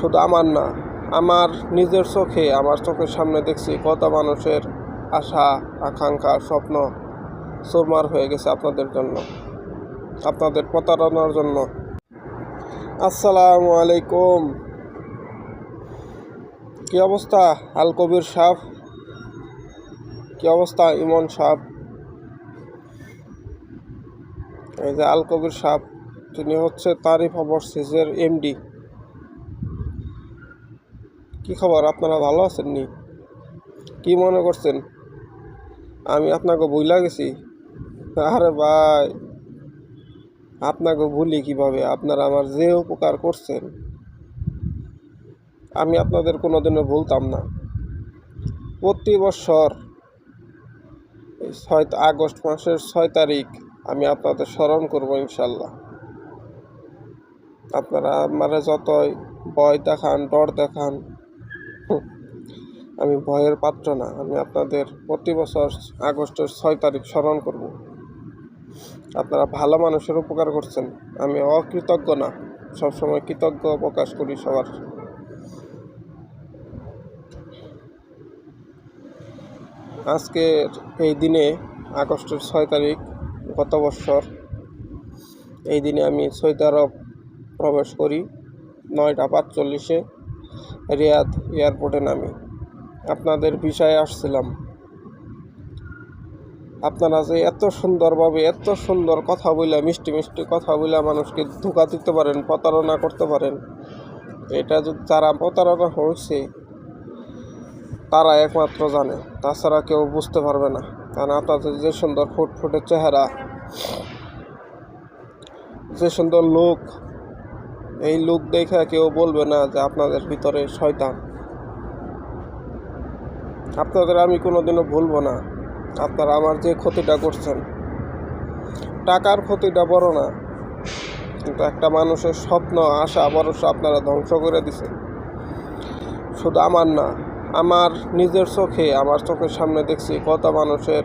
শুধু আমার না, আমার নিজের চোখে, আমার চোখের সামনে দেখছি কত মানুষের আশা, আকাঙ্ক্ষা, স্বপ্ন চুরমার হয়ে গেছে আপনাদের জন্য, আপনাদের প্রতারণার জন্য। আসসালামু আলাইকুম। কি অবস্থা? আল কবির সাহ কি অবস্থা, ইমন সাহ এই যে আল কবির সাহ তিনি হচ্ছে তারিফ ওভারসিজের এমডি। কি খবর? আপনারা ভালো আছেন নি? কি মনে করছেন? আমি আপনাকে ভুলা গেছি। আরে ভাই, আপনাকে ভুলি কীভাবে? আপনারা আমার যে উপকার করছেন, আমি আপনাদের কোনোদিনও ভুলতাম না। প্রতি বছর ছয় আগস্ট মাসের ছয় তারিখ আমি আপনাদের স্মরণ করব ইনশাল্লাহ। আপনারা আমারে যতই ভয় দেখান, ডর দেখান আমি ভয়ের পাত্র না। আমি আপনাদের প্রতি বছর আগস্টের ছয় তারিখ স্মরণ করব। আপনারা ভালো মানুষের উপকার করছেন। আমি অকৃতজ্ঞ না। সবসময় কৃতজ্ঞ প্রকাশ করি সবার। আজকের এই দিনে, আগস্টের ছয় তারিখ, গত বছর, এই দিনে আমি সৌদি আরব প্রবেশ করি। নয়টা পাঁচচল্লিশে রিয়াদ এয়ারপোর্টে নামি। আপনাদের বিষয়ে আসছিলাম। আপনারা যে এত সুন্দরভাবে এত সুন্দর কথা বলে মিষ্টি মিষ্টি কথা বলে মানুষকে ধোকা দিতে পারেন, প্রতারণা করতে পারেন, এটা যারা প্রতারণা হয়েছে, তারা একমাত্র জানে, তাছাড়া কেউ বুঝতে পারবে না। কারণ আপনাদের যে সুন্দর ফুটফুটে চেহারা, যে সুন্দর লোক, এই লোক দেখে কেউ বলবে না যে আপনাদের ভিতরে শয়তান। আপনাদের আমি কোনোদিনও ভুলবো না। আপনারা আমার যে ক্ষতিটা করছেন, টাকার ক্ষতিটা বড় না। কিন্তু একটা মানুষের স্বপ্ন, আশা, ভরসা আপনারা ধ্বংস করে দিছেন শুধু আমার না, আমার নিজের চোখে, আমার চোখের সামনে দেখছি কত মানুষের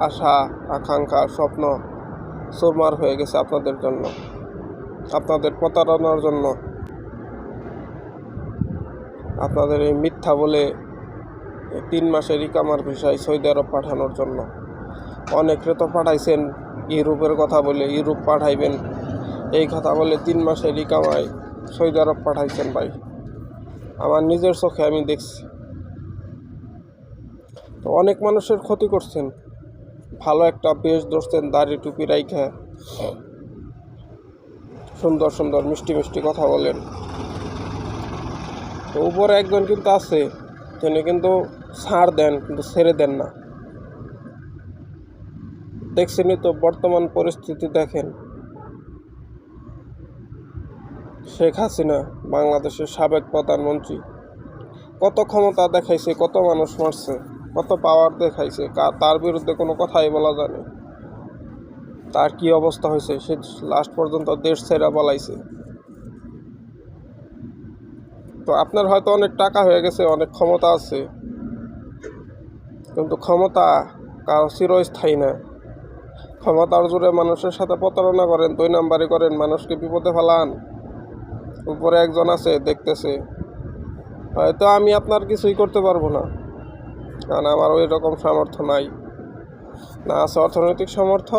আশা, আকাঙ্ক্ষা, স্বপ্ন চুরমার হয়ে গেছে আপনাদের জন্য, আপনাদের প্রতারণার জন্য। আপনাদের এই মিথ্যা বলে তিন মাসের ইকামার ভিসায় সৌদি আরব পাঠানোর জন্য। অনেকে তো পাঠাইছেন, ইউরোপের কথা বলে ইউরোপ পাঠাইবেন। এই কথা বলে তিন মাসের ইকামায় সৌদি আরব পাঠাইছেন ভাই। আমার নিজের চোখে আমি দেখছি। তো অনেক মানুষের ক্ষতি করছেন। ভালো একটা বেশ ধরছেন দাড়ি টুপি রাইখা। সুন্দর সুন্দর মিষ্টি মিষ্টি কথা বলেন। তো উপরে একজন কিন্তু আছে। তিনি কিন্তু ছাড় দেন, কিন্তু ছেড়ে দেন না। দেখছেনই তো বর্তমান পরিস্থিতি দেখেন। শেখ হাসিনা, বাংলাদেশের সাবেক প্রধানমন্ত্রী। কত ক্ষমতা দেখাইছে, কত মানুষ মারছে, কত পাওয়ার দেখাইছে তার বিরুদ্ধে কোনো কথাই বলা যায় না তার কি অবস্থা হয়েছে, সে লাস্ট পর্যন্ত দেশ ছেড়ে বলাইছে তো আপনার হয়তো অনেক টাকা হয়ে গেছে, অনেক ক্ষমতা আছে। কিন্তু ক্ষমতা কারও চিরস্থায়ী না। ক্ষমতার জোরে মানুষের সাথে প্রতারণা করেন, দুই নাম্বারি করেন, মানুষকে বিপদে ফেলান। উপরে একজন আছে, দেখতেছে। হয়তো আমি আপনার কিছুই করতে পারব না, কারণ আমার ওই রকম সামর্থ্য নাই। না আছে অর্থনৈতিক সামর্থ্য,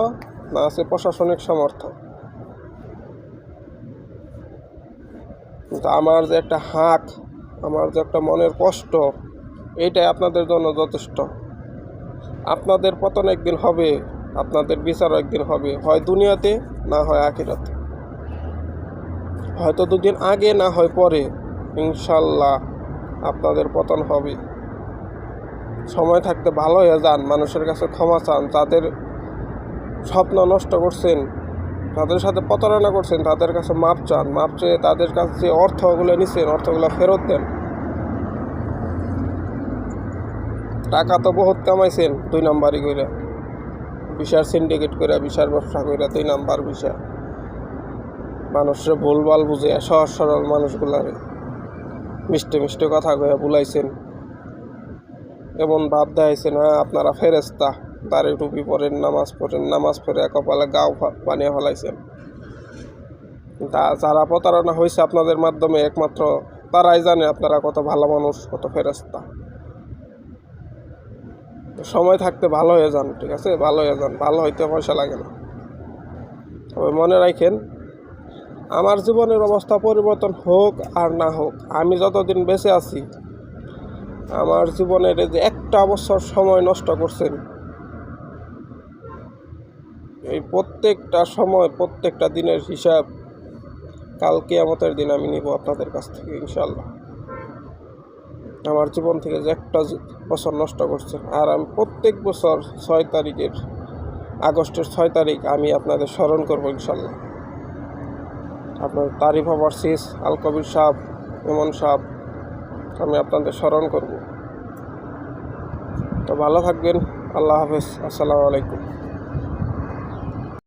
না আছে প্রশাসনিক সামর্থ্য। কিন্তু আমার যে একটা হাঁক, আমার যে একটা মনের কষ্ট এইটাই আপনাদের জন্য যথেষ্ট। আপনাদের পতন একদিন হবে, আপনাদের বিচার একদিন হবে, হয় দুনিয়াতে না হয় আখিরাতে। হয়তো দুদিন আগে, না হয় পরে, ইনশাল্লাহ আপনাদের পতন হবে। সময় থাকতে ভালো হয়ে যান, মানুষের কাছে ক্ষমা চান, যাদের স্বপ্ন নষ্ট করছেন তাদের সাথে প্রতারণা করছেন, তাদের কাছে মাপ চান। মাপ চেয়ে তাদের কাছে যে অর্থগুলো নিচ্ছেন অর্থগুলো ফেরত দেন। টাকা তো বহুত কামাইছেন, দুই নাম্বারই করে বিশার সিন্ডিকেট করে বিশার ব্যবসা করে দুই নাম্বার বিশা মানুষের ভুলভাল বুঝে, সহজ সরল মানুষগুলারে মিষ্টি মিষ্টি কথা কয়ে বুলাইছেন। এমন ভাব দেখাইছেন হ্যাঁ আপনারা ফেরেস্তা দাড়ি টুপি পরেন, নামাজ পড়েন, নামাজ পড়ে কপালে গাও বানিয়ে ফেলাইছেন। তা যারা প্রতারণা হয়েছে আপনাদের মাধ্যমে, একমাত্র তারাই জানে আপনারা কত ভালো মানুষ, কত ফেরস্তা সময় থাকতে ভালো হয়ে যান, ঠিক আছে? ভালো হয়ে যান, ভালো হইতে পয়সা লাগে না। তবে মনে রাখেন, আমার জীবনের অবস্থা পরিবর্তন হোক আর না হোক, আমি যতদিন বেঁচে আছি, আমার জীবনের যে একটা বছর সময় নষ্ট করছেন এই প্রত্যেকটা সময়, প্রত্যেকটা দিনের হিসাব কাল কেয়ামতের দিন আমি নিব আপনাদের কাছ থেকে ইনশাল্লাহ আমার জীবন থেকে যে একটা বছর নষ্ট করছে, আর আমি প্রত্যেক বছর ছয় তারিখের, আগস্টের ছয় তারিখ আমি আপনাদের স্মরণ করব ইনশাল্লাহ আপনার তারিফ শেষ, আল কবির সাহ ইমন সাহ আমি আপনাদের স্মরণ করব। তো ভালো থাকবেন, আল্লাহ হাফেজ, আসসালামু আলাইকুম।